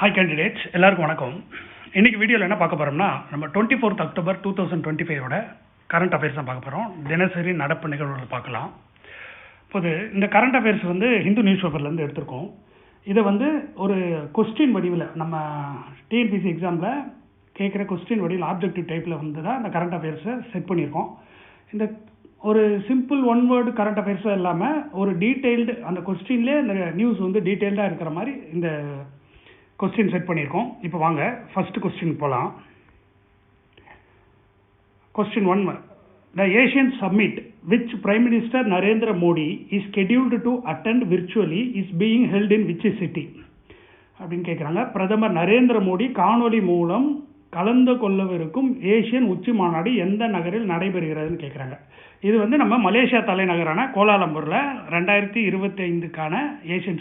Hi candidates எல்லாருக்கும் வணக்கம். இன்றைக்கி வீடியோவில் என்ன பார்க்க போகிறோம்னா நம்ம twenty fourth October two thousand twenty ஃபைவோட current affairs தான் பார்க்க போகிறோம் தினசரி நடப்பு நிகழ்வுகள் பார்க்கலாம். இப்போது இந்த கரண்ட் அஃபேர்ஸ் வந்து ஹிந்து நியூஸ் பேப்பர்லேருந்து எடுத்திருக்கோம். இதை வந்து ஒரு கொஸ்டின் வடிவில் நம்ம டிஎன்பிசி எக்ஸாமில் கேட்குற கொஸ்டின் வடிவில் ஆப்ஜெக்டிவ் டைப்பில் வந்து தான் இந்த கரண்ட் அஃபேர்ஸை செட் பண்ணியிருக்கோம். இந்த ஒரு சிம்பிள் ஒன் வேர்டு கரண்ட் அஃபேர்ஸும் இல்லாமல் ஒரு டீட்டெயில்டு அந்த கொஸ்டின்லேயே அந்த நியூஸ் வந்து டீட்டெயில்டாக இருக்கிற மாதிரி இந்த கொஸ்டின் செட் பண்ணியிருக்கோம். இப்போ வாங்க ஃபஸ்ட்டு கொஸ்டின் போகலாம் question one the Asian summit which prime minister Narendra Modi is scheduled to attend virtually is being held in which city அப்படின்னு கேட்குறாங்க பிரதமர் நரேந்திர மோடி காணொளி மூலம் கலந்து கொள்ளவிருக்கும் ஏசியன் உச்சி மாநாடு எந்த நகரில் நடைபெறுகிறதுன்னு கேட்குறாங்க இது வந்து நம்ம மலேசியா தலைநகரான கோலாலம்பூரில் ரெண்டாயிரத்தி இருபத்தி ஐந்துக்கான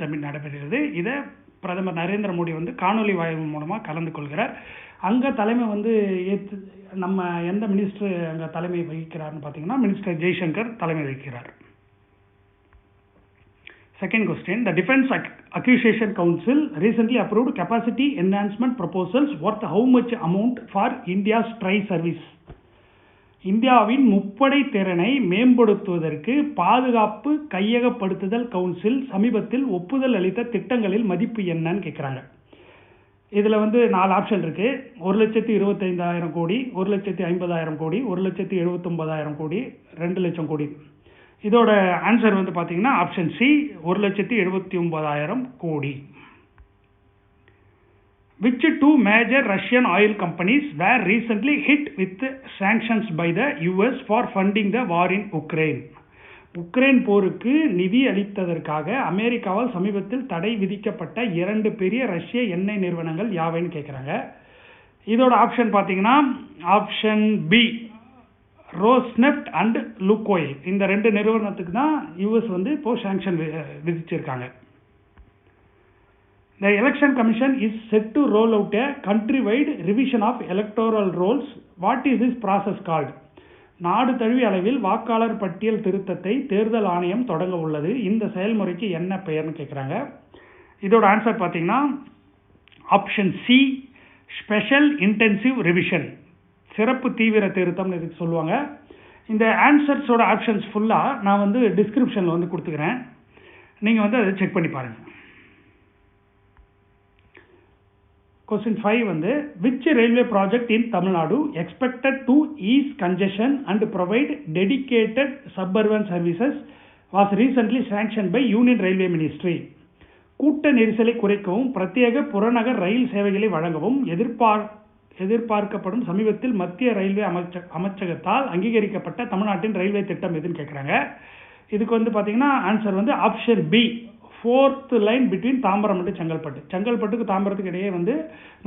சம்மிட் நடைபெறுகிறது. இதை பிரதமர் நரேந்திர மோடி வந்து காணொலி வாயிறு மூலமாக கலந்து கொள்கிறார் அங்கே தலைமை வந்து ஏற்று நம்ம எந்த மினிஸ்டர் அங்கே தலைமை வகிக்கிறார்னு பார்த்தீங்கன்னா மினிஸ்டர் ஜெய்சங்கர் தலைமை வகிக்கிறார் Second question, the Defense Ac- Accusation Council recently approved capacity enhancement proposals worth how much amount for India's tri-service? இந்தியாவின் முப்படை திறனை மேம்படுத்துவதற்கு பாதுகாப்பு கையகப்படுத்துதல் கவுன்சில் சமீபத்தில் ஒப்புதல் அளித்த திட்டங்களில் மதிப்பு என்னன்னு கேட்குறாங்க இதில் வந்து நாலு ஆப்ஷன் இருக்குது ஒரு லட்சத்தி இருபத்தைந்தாயிரம் கோடி ஒரு லட்சத்தி ஐம்பதாயிரம் கோடி ஒரு லட்சத்தி எழுபத்தொம்பதாயிரம் கோடி ரெண்டு லட்சம் கோடி. இதோட ஆன்சர் வந்து பார்த்திங்கன்னா ஆப்ஷன் சி ஒரு லட்சத்தி எழுபத்தி ஒம்பதாயிரம் கோடி. Which two major Russian oil companies were recently hit with sanctions by the US for funding the war in Ukraine. Ukraine போருக்கு நிதி அளித்ததற்காக அமெரிக்காவால் சமீபத்தில் தடை விதிக்கப்பட்ட இரண்டு பெரிய ரஷ்ய எண்ணெய் நிறுவனங்கள் யாவைன்னு கேட்குறாங்க இதோட ஆப்ஷன் பார்த்தீங்கன்னா option B Rosneft and Lukoil இந்த ரெண்டு நிறுவனத்துக்கு தான் யூஎஸ் வந்து இப்போது சாங்ஷன் விதிச்சிருக்காங்க. The Election Commission is set to roll out a countrywide revision of electoral rolls. What is this process called? நாடு தழுவிய அளவில் வாக்காளர் பட்டியல் திருத்தத்தை தேர்தல் ஆணையம் தொடங்க உள்ளது. இந்த செயல்முறைக்கு என்ன பெயர்னு கேட்குறாங்க இதோட ஆன்சர் பார்த்தீங்கன்னா option C special intensive revision சிறப்பு தீவிர திருத்தம்னு இதுக்கு சொல்லுவாங்க. இந்த ஆன்சர்ஸோட ஆப்ஷன்ஸ் ஃபுல்லாக நான் வந்து டிஸ்கிரிப்ஷனில் வந்து கொடுத்துக்கிறேன். நீங்கள் வந்து அதை செக் பண்ணி பாருங்கள் கொஸ்டின் ஃபைவ் வந்து which railway project in Tamil Nadu expected to ease congestion and provide dedicated suburban services was recently sanction by union railway ministry கூட்ட நெரிசலை குறைக்கவும் பிரத்யேக புறநகர் ரயில் சேவைகளை வழங்கவும் எதிர்பார் எதிர்பார்க்கப்படும் சமீபத்தில் மத்திய ரயில்வே அமைச்ச அமைச்சகத்தால் அங்கீகரிக்கப்பட்ட தமிழ்நாட்டின் ரயில்வே திட்டம் எதுன்னு கேட்குறாங்க இதுக்கு வந்து பார்த்தீங்கன்னா ஆன்சர் வந்து option B fourth line between Tambaram மற்றும் செங்கல்பட்டு. செங்கல்பட்டுக்கு தாம்பரத்துக்கு இடையே வந்து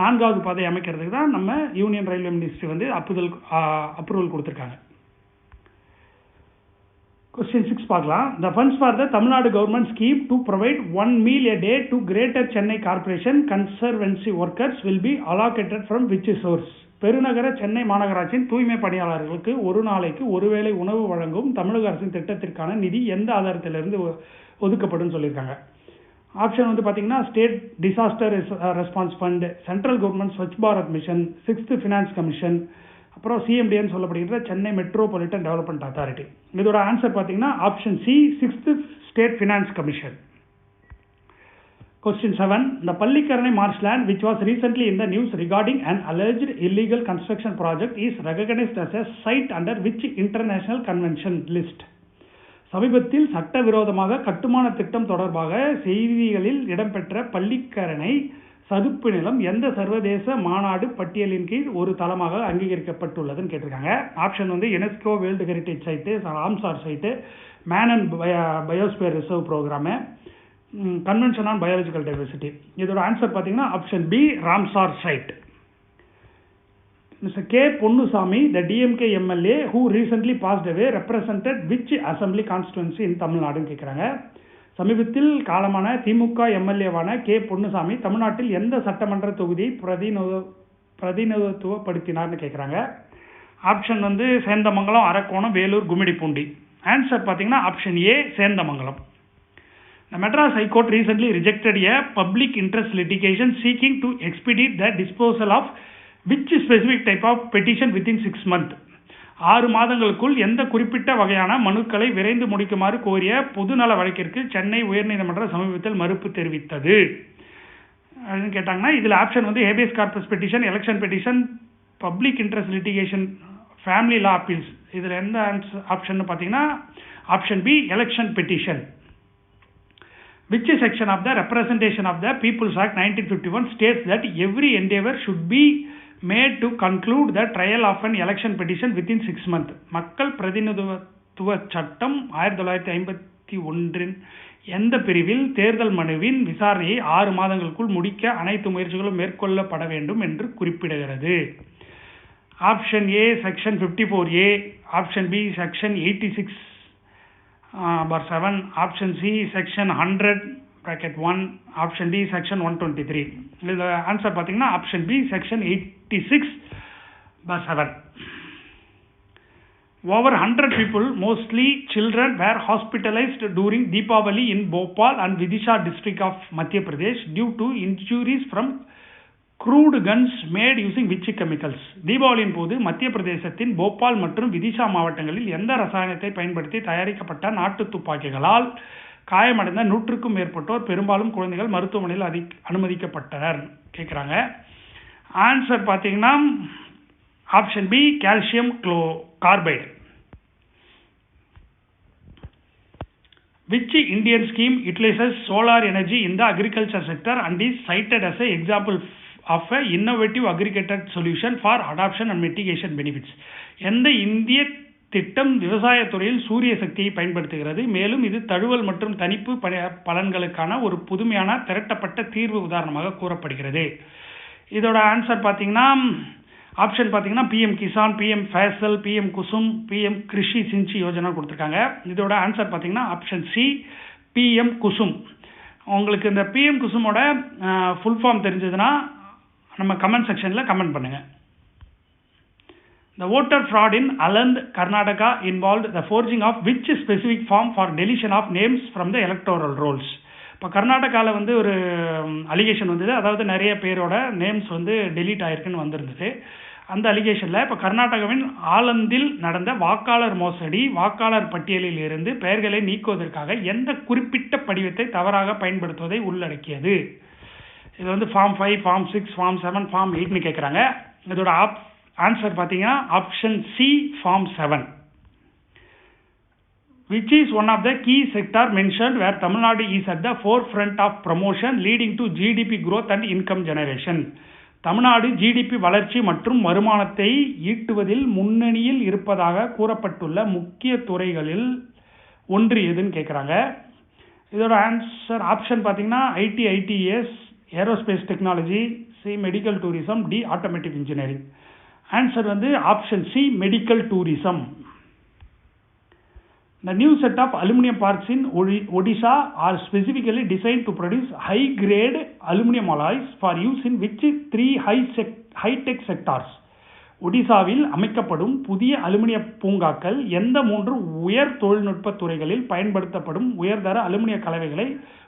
நான்காவது பாதை அமைக்கிறதுக்கு தான் நம்ம யூனியன் ரயில்வே மினிஸ்ட்ரி வந்து அப்புதல் அப்ரூவல் கொடுத்துருக்காங்க. கொஸ்டின் சிக்ஸ் பார்க்கலாம். The funds for the Tamil Nadu government scheme to provide one meal a day to greater Chennai corporation conservancy workers will be allocated from which source பெருநகர சென்னை மாநகராட்சியின் தூய்மை பணியாளர்களுக்கு ஒரு நாளைக்கு ஒருவேளை உணவு வழங்கும் தமிழக அரசின் திட்டத்திற்கான நிதி எந்த ஆதாரத்திலிருந்து ஒதுக்கப்படும் சொல்லியிருக்காங்க. ஆப்ஷன் வந்து பார்த்தீங்கன்னா state disaster response fund central government Swachh Bharat mission sixth finance commission அப்புறம் சிஎம்டின்னு சொல்லப்படுகிற சென்னை மெட்ரோபாலிட்டன் டெவலப்மெண்ட் அத்தாரிட்டி இதோட ஆன்சர் பார்த்தீங்கன்னா option C sixth state finance commission Question 7. The Pallikaranai marshland, which was recently in the news regarding an alleged illegal construction project, is recognized as a site under which international convention list? சமீபத்தில் சட்டவிரோதமாக கட்டுமான திட்டம் தொடர்பாக செய்திகளில் இடம்பெற்ற பள்ளிக்கரணை சதுப்பு நிலம் எந்த சர்வதேச மாநாடு பட்டியலின் கீழ் ஒரு தளமாக அங்கீகரிக்கப்பட்டுள்ளதுன்னு கேட்டிருக்காங்க ஆப்ஷன் வந்து UNESCO world heritage site Ramsar site man and biosphere reserve programme convention on biological diversity இதோட ஆன்சர் பார்த்தீங்கன்னா option B Ramsar site mister K Ponnusamy the DMK MLA who recently passed away represented which assembly constituency in தமிழ்நாடுன்னு கேட்குறாங்க சமீபத்தில் காலமான திமுக எம்எல்ஏவான K Ponnusamy தமிழ்நாட்டில் எந்த சட்டமன்ற தொகுதியை பிரதிநித பிரதிநிதித்துவப்படுத்தினார்னு கேட்குறாங்க ஆப்ஷன் வந்து சேந்தமங்கலம் அரக்கோணம் வேலூர் கும்மிடிப்பூண்டி. ஆன்சர் பார்த்தீங்கன்னா option A Sendamangalam. The Madras High Court recently rejected a public interest litigation seeking to expedite the disposal of which specific type of petition within six months. ஆறு மாதங்களுக்குள் எந்த குறிப்பிட்ட வகையான மனுக்களை விரைந்து முடிக்குமாறு கோரிய பொதுநல வழக்கிற்கு சென்னை உயர்நீதிமன்றம் சமீபத்தில் மறுப்பு தெரிவித்தது. அப்படின்னு கேட்டாங்கன்னா இதில் ஆப்ஷன் வந்து habeas corpus petition election petition public interest litigation family law appeals இதில் எந்த ஆப்ஷன் பார்த்தீங்கன்னா option B election petition which section of the representation of the people's act 1951 states that every endeavor should be made to conclude the trial of an election petition within six month மக்கள் பிரதிநிதித்துவ சட்டம் ஆயிரத்தி தொள்ளாயிரத்தி ஐம்பத்தி ஒன்றின் எந்த பிரிவில் தேர்தல் மனுவின் விசாரணையை ஆறு மாதங்களுக்குள் முடிக்க அனைத்து முயற்சிகளும் மேற்கொள்ளப்பட வேண்டும் என்று குறிப்பிடுகிறது. Option A section fifty four A option B section eighty six bar seven option C section hundred section one option D section one twenty three இதில் ஆன்சர் பார்த்தீங்கன்னா option B section eighty six bus seven over hundred people mostly children were hospitalised during Deepavali in Bhopal and Vidisha district of Madhya Pradesh due to injuries from crude guns made using which chemicals தீபாவளியின் போது மத்திய பிரதேசத்தின் போபால் மற்றும் விதிஷா மாவட்டங்களில் எந்த ரசாயனத்தை பயன்படுத்தி தயாரிக்கப்பட்ட நாட்டு துப்பாக்கிகளால் காயமடைந்த நூற்றுக்கும் மேற்பட்டோர் பெரும்பாலும் குழந்தைகள் மருத்துவமனையில் அதி அனுமதிக்கப்பட்டனர்? கேட்குறாங்க ஆன்சர் பார்த்தீங்கன்னா option B calcium glow carbide which Indian scheme utilises solar energy இந்த agriculture sector and is is as a example of a innovative agriculture solution for adoption and mitigation benefits. எந்த இந்திய திட்டம் விவசாயத்துறையில் சூரிய சக்தியை பயன்படுத்துகிறது? மேலும் இது தழுவல் மற்றும் தனிப்பு பலன்களுக்கான ஒரு புதுமையான திரட்டப்பட்ட தீர்வு உதாரணமாக கூறப்படுகிறது. இதோட ஆன்சர் பார்த்தீங்கன்னா ஆப்ஷன் பார்த்தீங்கன்னா PM Kisan PM Fasal PM Kusum PM Krishi Sinchai Yojana கொடுத்துருக்காங்க. இதோட ஆன்சர் பார்த்தீங்கன்னா ஆப்ஷன் சி பிஎம் குசும் உங்களுக்கு இந்த பிஎம் குசுமோட ஃபுல் ஃபார்ம் தெரிஞ்சதுன்னா நம்ம கமெண்ட் செக்ஷனில் கமெண்ட் பண்ணுங்கள் The voter fraud in Aland, Karnataka involved the forging of which specific form for deletion of names from the electoral rolls. இப்போ கர்நாடகாவில் வந்து ஒரு அலிகேஷன் வந்தது. அதாவது நிறைய பேரோட நேம்ஸ் வந்து டெலீட் ஆயிருக்குன்னு வந்திருந்தது. அந்த அலிகேஷனில் இப்போ கர்நாடகாவின் ஆலந்தில் நடந்த வாக்காளர் மோசடி வாக்காளர் பட்டியலில் இருந்து பெயர்களை நீக்குவதற்காக எந்த குறிப்பிட்ட படிவத்தை தவறாக பயன்படுத்துவதை உள்ளடக்கியது? இது வந்து form five form six form seven form எயிட்னு கேட்குறாங்க இதோட ஆப் ஆன்சர் பார்த்தீங்கன்னா option C form seven which is one of the key sector mentioned where Tamil Nadu is at the forefront of promotion leading to GDP growth and income generation. Tamil Nadu GDP வளர்ச்சி மற்றும் வருமானத்தை ஈட்டுவதில் முன்னணியில் இருப்பதாக கூறப்பட்டுள்ள முக்கிய துறைகளில் ஒன்று எதுன்னு கேட்குறாங்க இதோட ஆன்சர் ஆப்ஷன் பார்த்தீங்கன்னா IT ITS aerospace technology C medical tourism D automatic engineering answer வந்து option C medical tourism The new set of aluminum parks in Odisha are specifically designed to produce high-grade aluminum alloys for use in which three high-tech high sectors. ஒடிசாவில் அமைக்கப்படும் புதிய அலுமினிய பூங்காக்கள் எந்த மூன்று உயர் தொழில்நுட்ப துறைகளில் பயன்படுத்தப்படும் உயர்தர அலுமினிய கலவைகளை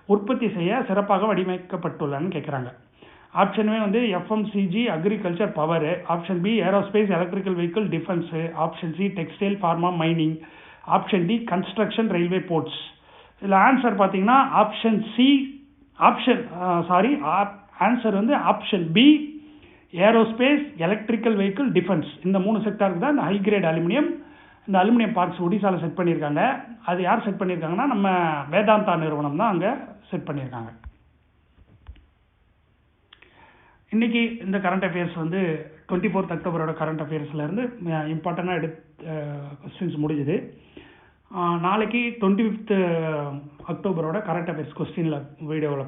உற்பத்தி செய்ய சிறப்பாக வடிவமைக்கப்பட்டுள்ளன்னு கேட்குறாங்க ஆப்ஷனுமே வந்து FMCG agriculture power option B aerospace electrical vehicle defence option C textile pharma mining option D construction railway ports இதில் ஆன்சர் பார்த்தீங்கன்னா option C option sorry answer வந்து option B aerospace electrical vehicle defence இந்த மூணு செக்டாருக்கு தான் இந்த high grade aluminium இந்த aluminium parks ஒடிசாவில் செட் பண்ணியிருக்காங்க. அது யார் செட் பண்ணியிருக்காங்கன்னா நம்ம வேதாந்தா நிறுவனம் தான் அங்கே செட் பண்ணியிருக்காங்க. இன்றைக்கி இந்த கரண்ட் அஃபேர்ஸ் வந்து டுவெண்ட்டி ஃபோர்த் அக்டோபரோட கரண்ட் அஃபேர்ஸ்லேருந்து இம்பார்ட்டண்ட்டாக எடுத்து கொஸ்டின்ஸ் முடிஞ்சுது. நாளைக்கு டுவெண்ட்டி ஃபிஃப்த்து அக்டோபரோட கரண்ட் அஃபேர்ஸ் கொஸ்டினில் வீடியோவில்